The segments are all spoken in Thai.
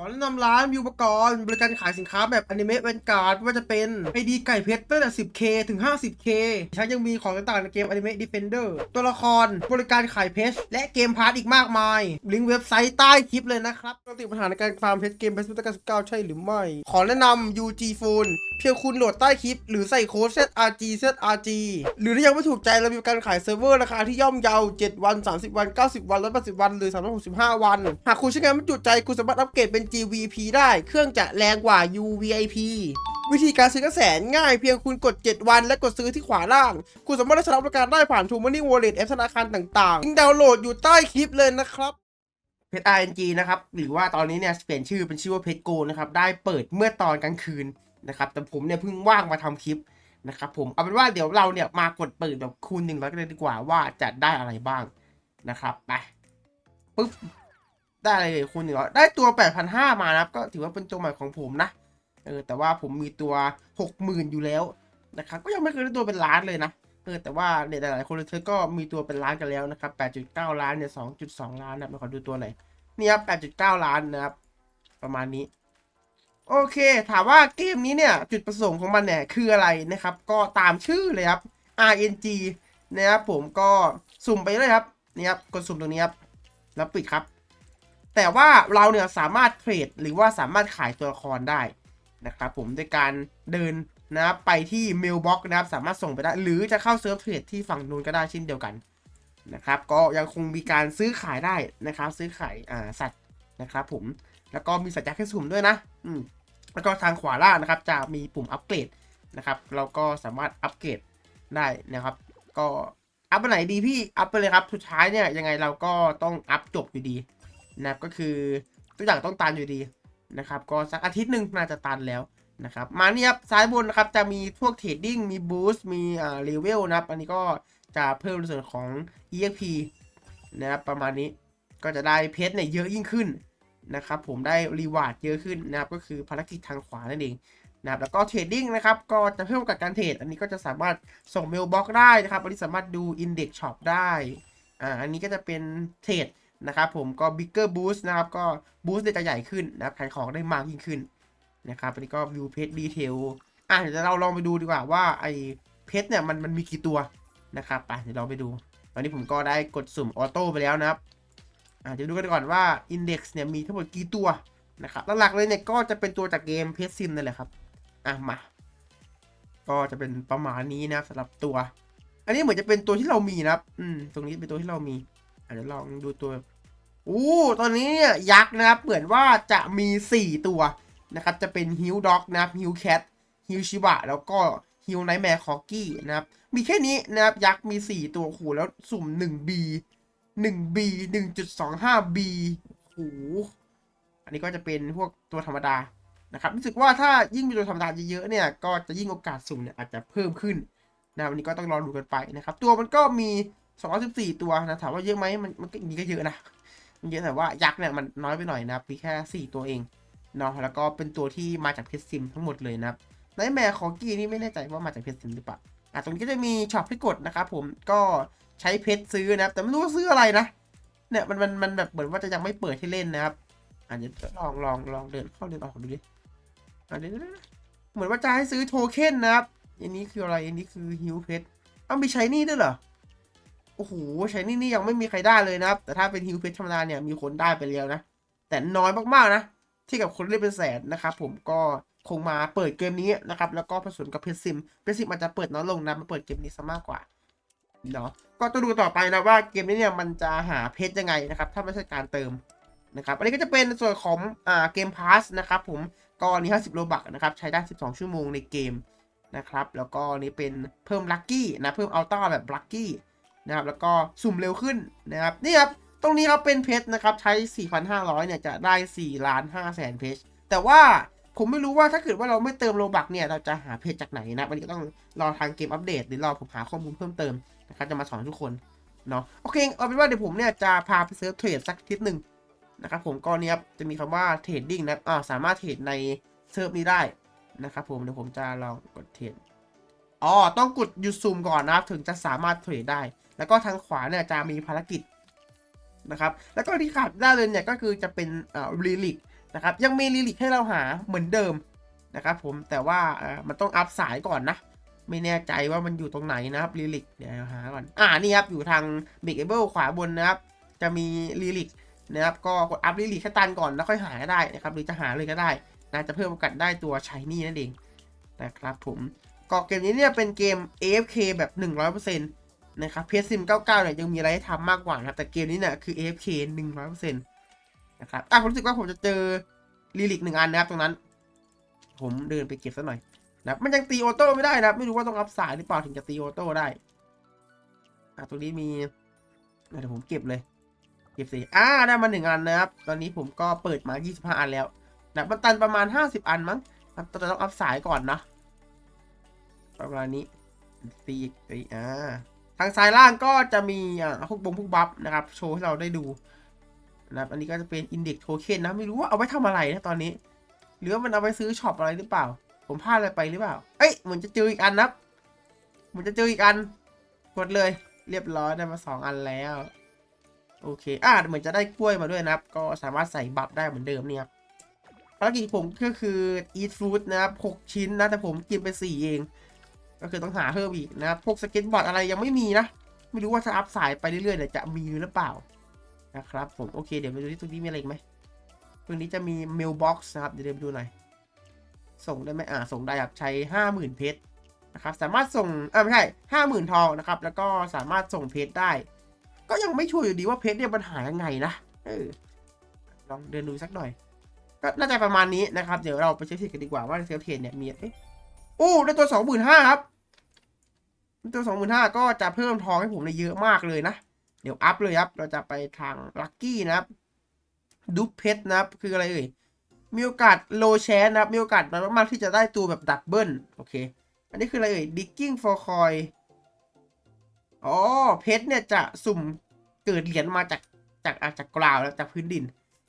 อแนะนำร้านวิวปกรณ์บริการขายสินค้าแบบอนิเมะแวนการ์ดไม่ว่าจะเป็นไอดีไก่เพชรตั้งแต่ 10k ถึง 50k ฉันยังมีของต่างๆในเกมอนิเมะ Defender ตัวละครบริการขายเพชรและเกมพาร์ทอีกมากมาย ลิงก์เว็บไซต์ใต้คลิปเลยนะครับปกติปัญหาในการฟาร์มเพชรเกมเพชรพุทธกาล19ใช่หรือไม่ ขอแนะนำ UG Phone เพียงคุณโหลดใต้คลิป หรือใส่โค้ด ZRG ZRG หรือถ้ายังไม่ถูกใจเรามีการขายเซิร์ฟเวอร์ราคาที่ย่อมเยา7วัน 30 วัน 90 วัน180วันหรือ365 วัน หากคุณใช้งานไม่จุใจคุณสามารถอัปเกรดเป็น GVP ได้ เครื่องจะแรงกว่า UVIP วิธีการซื้อกระแสนง่ายเพียงคุณกด 7 วันและกดซื้อที่ขวาล่าง คุณสามารถได้รับบริการได้ผ่าน True Money Wallet แอปธนาคารต่างๆลิงดาวน์โหลดอยู่ใต้คลิปเลยนะครับเพจ RNG นะครับ หรือว่าตอนนี้เนี่ยเปลี่ยนชื่อเป็นชื่อว่าเพจโกนะครับ ได้เปิดเมื่อตอนกลางคืนนะครับ แต่ผมเนี่ยเพิ่งว่างมาทำคลิปนะครับผม เอาเป็นว่าเดี๋ยวเราเนี่ยมากดเปิดแบบคูณหนึ่งร้อยกันเลยดีกว่าว่าจะได้อะไรบ้างนะครับ ไปปึ๊บ ได้อะไรเลยคูณหนึ่งร้อยได้ตัว8,500มานะครับ ก็ถือว่าเป็นตัวใหม่ของผมนะ เออ แต่ว่าผมมีตัว60,000อยู่แล้วนะครับ ก็ยังไม่เคยได้ตัวเป็นล้านเลยนะ เออ แต่ว่าเนี่ยหลายๆคนเธอก็มีตัวเป็นล้านกันแล้วนะครับ8.9ล้านเนี่ย2.2ล้านนะมาขอดูตัวหน่อยนี่ครับ8.9ล้านนะครับ ประมาณนี้ โอเค ถามว่าเกมนี้เนี่ยจุดประสงค์ของมันเนี่ยคืออะไรนะครับ ก็ตามชื่อเลยครับ RNG นะครับผมก็สุ่มไปเลยครับนี่ครับกดสุ่มตรงนี้ครับแล้วปิดครับ แต่ว่าเราเนี่ยสามารถเทรดหรือว่าสามารถขายตัวละครได้นะครับผมโดยการเดินนะครับไปที่เมลบ็อกนะครับสามารถส่งไปได้ หรือจะเข้าเซิร์ฟเทรดที่ฝั่งนู้นก็ได้เช่นเดียวกันนะครับก็ยังคงมีการซื้อขายได้นะครับซื้อขายอ่าสัตว์นะครับผมแล้วก็มีสัญญาแค่สุ่มด้วยนะอืมแล้วก็ทางขวาล่างนะครับจะมีปุ่มอัปเกรดนะครับเราก็สามารถอัปเกรดได้นะครับ ก็อัพไปไหนดีพี่อัพไปเลยครับสุดท้ายเนี่ยยังไงเราก็ต้องอัพจบอยู่ดี นะครับก็คือทุกอย่างต้องตันอยู่ดีนะครับก็สักอาทิตย์หนึ่งน่าจะตันแล้วนะครับมานี่ครับซ้ายบนนะครับจะมีพวกเทรดดิ้งมีบูสต์มีอ่าเลเวลนะครับอันนี้ก็จะเพิ่มในส่วนของ EXP นะครับประมาณนี้ก็จะได้เพชรเนี่ยเยอะยิ่งขึ้นนะครับผมได้รีวาร์ดเยอะขึ้นนะครับก็คือภารกิจทางขวานั่นเองนะครับแล้วก็เทรดดิ้งนะครับก็จะเพิ่มกับการเทรดอันนี้ก็จะสามารถส่งเมลบ็อกได้นะครับอันนี้สามารถดู Index Shop ได้อ่าอันนี้ก็จะเป็นเทรด นะครับผมก็ bigger boost นะครับก็ boost จะใหญ่ขึ้นนะครับขายของได้มากยิ่งขึ้นนะครับอันนี้ก็ view page detail อะเดี๋ยวเราลองไปดูดีกว่าว่าไอ้เพชรเนี่ยมันมันมีกี่ตัวนะครับไปเดี๋ยวเราไปดู ตอนนี้ผมก็ได้กดสุ่มออโต้ไปแล้วนะครับอะเดี๋ยวดูกันก่อนว่า index เนี่ยมีทั้งหมดกี่ตัวนะครับหลักๆเลยเนี่ยก็จะเป็นตัวจากเกมเพชรซิมนั่นแหละครับอะมา ก็จะเป็นประมาณนี้นะครับสำหรับตัว อันนี้เหมือนจะเป็นตัวที่เรามีนะครับ อืม ตรงนี้เป็นตัวที่เรามีอะเดี๋ยวลองดูตัว อู้ตอนนี้เนี่ยยักษ์นะครับเหมือนว่าจะมี 4 ตัวนะครับจะเป็นฮิวด็อกนะครับฮิวแคทฮิวชิบะแล้วก็ฮิวไนท์แมร์คอกี้นะครับมีแค่นี้นะครับยักษ์มี 4 ตัวโหแล้วสุ่ม 1B 1B 1.25B โอ้โหอันนี้ก็จะเป็นพวกตัวธรรมดานะครับรู้สึกว่าถ้ายิ่งมีตัวธรรมดาเยอะๆเนี่ยก็จะยิ่งโอกาสสุ่มเนี่ยอาจจะเพิ่มขึ้นนะวันนี้ก็ต้องรอดูกันไปนะครับตัวมันก็มี214ตัวนะถามว่าเยอะไหมมันมันก็มีก็เยอะนะ เยอะแต่ว่ายักษ์เนี่ยมันน้อยไปหน่อยนะครับมีแค่ 4 ตัวเองเนาะแล้วก็เป็นตัวที่มาจากเพชรซิมทั้งหมดเลยนะครับไนแมร์คอกี้นี่ไม่แน่ใจว่ามาจากเพชรซิมหรือเปล่าอะตรงนี้ก็จะมีช็อปให้กดนะครับผมก็ใช้เพชรซื้อนะครับ แต่ไม่รู้ว่าซื้ออะไรนะเนี่ยมันมันมันแบบเหมือนว่าจะยังไม่เปิดให้เล่นนะครับอะเดี๋ยวลองลองลองเดินเข้าเดินออกดูดิอะเดี๋ยวเหมือนว่าจะให้ซื้อโทเค็นนะครับ อันนี้คืออะไรอันนี้คือฮิวเพชรอ้าวมีใช้นี่ด้วยเหรอ โอ้โหใช้นี่นี่ยังไม่มีใครได้เลยนะครับ แต่ถ้าเป็นฮิวเพชรธรรมดาเนี่ยมีคนได้ไปแล้วนะ แต่น้อยมากๆนะ ที่กับคนเล่นเป็นแสนนะครับผมก็คงมาเปิดเกมนี้นะครับ แล้วก็ผสมกับเพชรซิมเพชรซิมอาจจะเปิดน้อยลงนะมาเปิดเกมนี้ซะมากกว่าเนาะก็ต้องดูต่อไปนะว่าเกมนี้เนี่ยมันจะหาเพชรยังไงนะครับ ถ้าไม่ใช่การเติมนะครับอันนี้ก็จะเป็นส่วนของอ่าเกมพาสนะครับผมก็อันนี้50โลบักนะครับใช้ได้ 12 ชั่วโมงในเกมนะครับ แล้วก็นนี้เป็นเพิ่มลัคกี้นะเพิ่มอัลต้าแบบลัคกี้ นะครับแล้วก็สุ่มเร็วขึ้นนะครับนี่ครับตรงนี้ครับเป็นเพชรนะครับใช้ 4,500 เนี่ยจะได้4ล้าน5แสนเพชรแต่ว่าผมไม่รู้ว่าถ้าเกิดว่าเราไม่เติมโลบักเนี่ยเราจะหาเพชรจากไหนนะวันนี้ก็ต้องรอทางเกมอัปเดต หรือรอผมหาข้อมูลเพิ่มเติมนะครับจะมาสอนทุกคนเนาะโอเคเอาเป็นว่าเดี๋ยวผมเนี่ยจะพาไปเซิร์ฟเทรดสักทิศหนึ่งนะครับผมก็เนี่ยจะมีคำว่าเทรดดิ้งนะอ่าสามารถเทรดในเซิร์ฟนี้ได้นะครับผมเดี๋ยวผมจะลองกดเทรดอ๋อต้องกดหยุดซูมก่อนนะครับถึงจะสามารถเทรดได้ แล้วก็ทางขวาเนี่ยจะมีภารกิจนะครับ แล้วก็ที่ขาดได้เลยเนี่ยก็คือจะเป็นอ่ารีลิกนะครับ ยังมีลิลิกให้เราหาเหมือนเดิมนะครับผม แต่ว่าอ่อมันต้องอัพสายก่อนนะ ไม่แน่ใจว่ามันอยู่ตรงไหนนะครับลิลิกเดี๋ยวหาก่อน อ่า นี่ครับ อยู่ทางเบรกเบิลขวาบนนะครับ จะมีลิลิกนะครับ ก็กดอัพลิลิกให้ตันก่อนแล้วค่อยหาได้นะครับ หรือจะหาเลยก็ได้นะจะเพิ่มโอกาสได้ตัวชายนี่นั่นเองนะครับผมก็เกมนี้เนี่ยเป็นเกม AFK แบบ 100%น นะครับ PS Sim 99เนี่ยยังมีอะไรให้ทำมากกว่านะครับ แต่เกมนี้เนี่ยคือ AFK 100%นะครับอะผมรู้สึกว่าผมจะเจอลิลิกหนึ่งอันนะครับตรงนั้น ผมเดินไปเก็บสักหน่อยนะมันยังตีออโต้ไม่ได้นะไม่รู้ว่าต้องอัพสายหรือเปล่าถึงจะตีออโต้ได้อะตรงนี้มีเดี๋ยวผมเก็บเลย เก็บสิอ่าได้มาหนึ่งอันนะครับ ตอนนี้ผมก็เปิดมา 25 อันแล้วนะมันตันประมาณ 50 อันมั้งครับแต่ต้องอัพสายก่อนนะประมาณนี้ตีอีกตีอ่า ทางซ้ายล่างก็จะมีอ่าพวกบงพวกบัฟนะครับ โชว์ให้เราได้ดูนะครับอันนี้ก็จะเป็น Index Token นะ ไม่รู้ว่าเอาไว้ทำอะไรนะตอนนี้ หรือว่ามันเอาไปซื้อช็อปอะไรหรือเปล่า ผมพลาดอะไรไปหรือเปล่า เอ้ยเหมือนจะเจออีกอันนับเหมือนจะเจออีกอัน กดเลย เรียบร้อยได้มาสองอันแล้ว โอเค อ่าเหมือนจะได้กล้วยมาด้วยนะครับ ก็สามารถใส่บัฟได้เหมือนเดิมเนี่ยครับภารกิจผมก็คือ eat fruit นะครับหกชิ้นนะ แต่ผมกินไปสี่เอง ก็คือต้องหาเพิ่มอีกนะครับพวกสเก็ตบอร์ดอะไรยังไม่มีนะ ไม่รู้ว่าจะอัพสายไปเรื่อยๆเนี่ยจะมีหรือเปล่านะครับผมโอเคเดี๋ยวไปดูที่ตรงนี้มีอะไรอีกไหมตรงนี้จะมี mailbox นะครับเดี๋ยวเดี๋ยวไปดูหน่อยส่งได้ไหมอ่าส่งได้ครับใช้ห้าหมื่นเพชรนะครับสามารถส่งอ่าไม่ใช่ห้าหมื่นทองนะครับแล้วก็สามารถส่งเพชรได้ ก็ยังไม่ชัวร์อยู่ดีว่าเพชรเนี่ยมันหายังไงนะเออลองเดินดูสักหน่อย ก็น่าจะประมาณนี้นะครับ เดี๋ยวเราไปเช็คเทรดกันดีกว่าว่าเซลเทรดเนี่ยมีเอ๊ะโอ้ได้ตัวสองหมื่นห้าครับ ตัวสองหมื่นห้าก็จะเพิ่มทองให้ผมในเยอะมากเลยนะ เดี๋ยวอัพเลยครับ เราจะไปทางลัคกี้นะครับดุเพชรนะครับ คืออะไรเอ่ย มีโอกาสโลแชนนะครับ มีโอกาสน้อยมากๆที่จะได้ตัวแบบดับเบิลโอเค อันนี้คืออะไรเอ่ย digging for coin อ๋อเพชรเนี่ยจะสุ่มเกิดเหรียญมาจากจากอะจากกราวแล้วจากพื้นดิน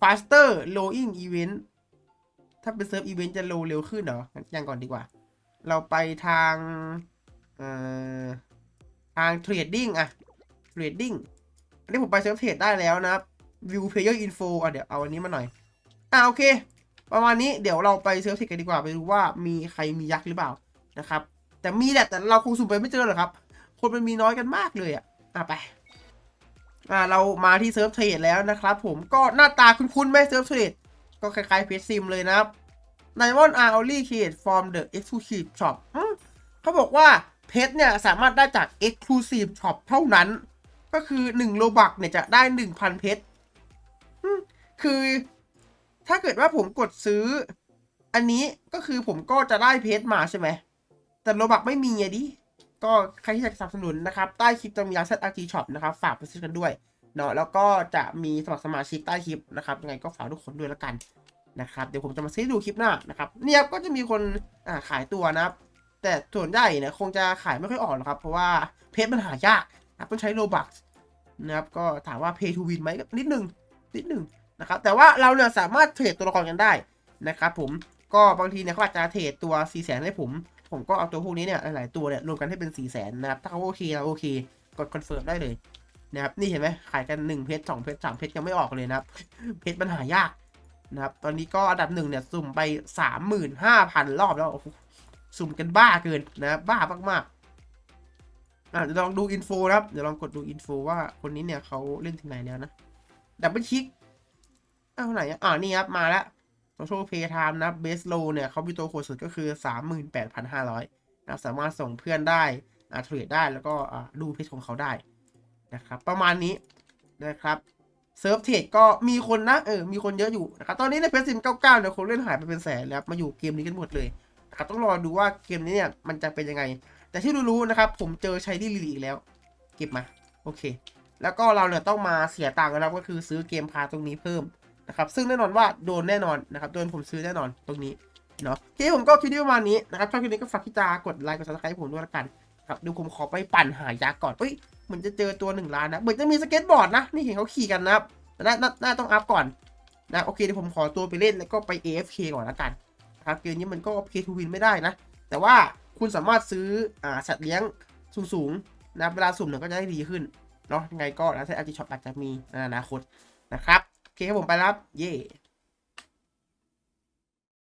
faster lowing event ถ้าเป็นเซิร์ฟอีเวนต์จะโลเร็วขึ้นเหรอยังก่อนดีกว่า เราไปทาง เอ่อทางเทรดดิ้งอะเทรดดิ้งอันนี้ผมไปเซิร์ฟเทรดได้แล้วนะครับ view player info อะเดี๋ยวเอาอันนี้มาหน่อย อ่าโอเค ประมาณนี้เดี๋ยวเราไปเซิร์ฟเทรดกันดีกว่าไปดูว่ามีใครมียักษ์หรือเปล่านะครับ แต่มีแหละแต่เราคงสุ่มไปไม่เจอหรอกครับ คนมันมีน้อยกันมากเลยอะอะไปอ่าเรามาที่เซิร์ฟเทรดแล้วนะครับผมก็หน้าตาคุ้นๆไหมเซิร์ฟเทรดก็คล้ายๆเพจซิมเลยนะครับ Diamond are only created from the exclusive shop อืมเขาบอกว่า เพชรเนี่ยสามารถได้จาก exclusive shop เท่านั้น ก็คือ1โลบักเนี่ยจะได้ 1,000 เพชรคือถ้าเกิดว่าผมกดซื้อ อันนี้ก็คือผมก็จะได้เพชรมาใช่ไหม แต่โลบักไม่มีไงดิ ก็ใครที่อยากสนับสนุนนะครับ ใต้คลิปจะมีร้านเซตอาร์จีช็อปนะครับ ฝากไปซื้อกันด้วยเนาะแล้วก็จะมีสมัครสมาชิกใต้คลิปนะครับยังไงก็ฝากทุกคนด้วยแล้วกันนะครับ เดี๋ยวผมจะมาซื้อดูคลิปหน้านะครับ เนี่ยก็จะมีคนขายตัวนะครับ แต่ส่วนใหญ่เนี่ยคงจะขายไม่ค่อยออกหรอกครับ เพราะว่าเพชรมันหายากนะครับต้องใช้โลบักนะครับก็ถามว่า pay to win ไหมก็นิดนึงนิดนึงนะครับแต่ว่าเราเนี่ยสามารถเทรดตัวละครกันได้นะครับผมก็บางทีเนี่ยเขาอาจจะเทรดตัว4 0 0 0 0ให้ผม ผมก็เอาตัวพวกนี้เนี่ยหลายๆตัวเนี่ยรวมกันให้เป็น4 0 0 0 0นนะครับถ้าเขาโอเคเราโอเคกดคอนเฟิร์มได้เลยนะครับนี่เห็นไหมขายกัน1เพชร2เพชร3เพชรยังไม่ออกเลยนะครับเพชรมันหายากนะครับตอนนี้ก็อันดับหนึ่งเนี่ยสุ่มไป 35,000 รอบแล้ว สุ่มกันบ้าเกินนะบ้ามากๆอะเดี๋ยวลองดูอินโฟนะครับเดี๋ยวลองกดดูอินโฟว่าคนนี้เนี่ยเขาเล่นถึงไหนแล้วนะดับเบิลคลิกอ้าวไหนอะอ่านี่ครับมาแล้วโซเชียลเพย์ไทม์นะเบสโลเนี่ยเขามีตัวโคดสุดก็คือ 38,500นะครับสามารถส่งเพื่อนได้อ่าเทรดได้แล้วก็อ่าดูเพจของเขาได้นะครับประมาณนี้นะครับเซิร์ฟเทรดก็มีคนนะเออมีคนเยอะอยู่นะครับตอนนี้ในเพจซิม99เก้าเนี่ยคนเล่นหายไปเป็นแสนแล้วมาอยู่เกมนี้กันหมดเลย ครับต้องรอดูว่าเกมนี้เนี่ยมันจะเป็นยังไง แต่ที่รู้ๆนะครับ ผมเจอใช้ที่ลิลีอีกแล้ว เก็บมา โอเค แล้วก็เราเนี่ยต้องมาเสียตังค์นะครับก็คือซื้อเกมพาตรงนี้เพิ่มนะครับซึ่งแน่นอนว่าโดนแน่นอนนะครับโดนผมซื้อแน่นอนตรงนี้เนาะโอเคผมก็คลิปนี้ประมาณนี้นะครับชอบคลิปนี้ก็ฝากที่จะกดไลค์กดซับสไครต์ผมด้วยละกันครับดูผมขอไปปั่นหายักษ์ก่อนเอ้ยเหมือนจะเจอตัวหนึ่งล้านนะเหมือนจะมีสเก็ตบอร์ดนะนี่เห็นเขาขี่กันนะครับน่าน่าต้องอัพก่อนนะโอเคเดี๋ยวผมขอตัวไปเล่นแล้วก็ไป AFK ก่อนละกัน ครับเกมนี้มันก็ Pay to Win ไม่ได้นะ แต่ว่าคุณสามารถซื้ออ่าสัตว์เลี้ยงสูงๆนะเวลาสุ่มเนี่ยก็จะได้ดีขึ้นเนาะยังไงก็แล้วแต่อาร์ติช็อปอาจจะมีในอนาคตนะครับ โอเคครับผมไปรับ เย่